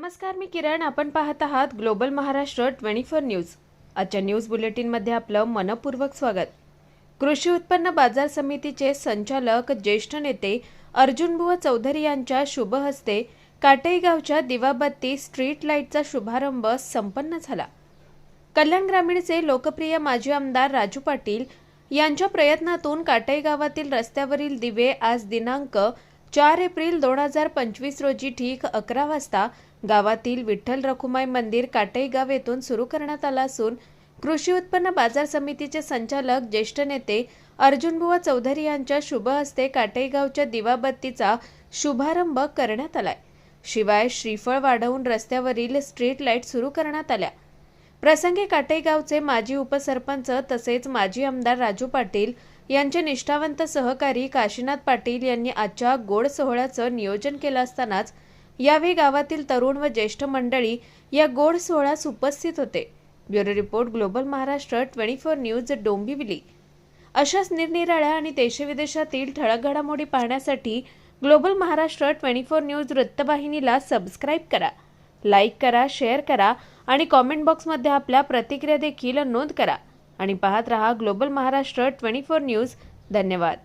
नमस्कार मी किरण. आपण पाहत आहात global Maharashtra twenty four news. आजच्या न्यूज बुलेटिनमध्ये आपलं मनपूर्वक स्वागत. कृषी उत्पन्न बाजार समितीचे संचालक ज्येष्ठ नेते अर्जुनभुवा चौधरी यांच्या शुभ हस्ते काटईगावच्या दिवाबत्ती स्ट्रीट लाईटचा शुभारंभ संपन्न झाला. कल्याण ग्रामीणचे लोकप्रिय माजी आमदार राजू पाटील यांच्या प्रयत्नातून काटई गावातील रस्त्यावरील दिवे आज दिनांक चार एप्रिल दोन हजार पंचवीस रोजी ठीक अकरा वाजता गावातील विठ्ठल रखुमाई मंदिर काटई गाव येथून सुरू करण्यात आला असून कृषी उत्पन्न बाजार समितीचे संचालक ज्येष्ठ नेते अर्जुनबुवा चौधरी यांच्या शुभ हस्ते काटई गावच्या दिवाबत्तीचा शुभारंभ करण्यात आलाय. शिवाय श्रीफळ वाढवून रस्त्यावरील स्ट्रीट लाइट सुरू करण्यात आल्या. प्रसंगी काटई गावचे माजी उपसरपंच तसेच माजी आमदार राजू पाटील यांचे निष्ठावंत सहकारी काशीनाथ पाटील यांनी आजच्या गोड सोहळ्याचं नियोजन केलं असतानाच यावेळी गावातील तरुण व ज्येष्ठ मंडळी या गोड सोहळ्यास उपस्थित होते. Bureau report global Maharashtra twenty four news Dombivli. अशाच निरनिराळ्या आणि देशविदेशातील ठळक घडामोडी पाहण्यासाठी global Maharashtra twenty four news वृत्तवाहिनीला सबस्क्राईब करा. लाईक करा शेअर करा आणि कॉमेंट बॉक्समध्ये आपल्या प्रतिक्रिया देखील नोंद करा. आणि पाहत रहा global Maharashtra twenty four news. धन्यवाद.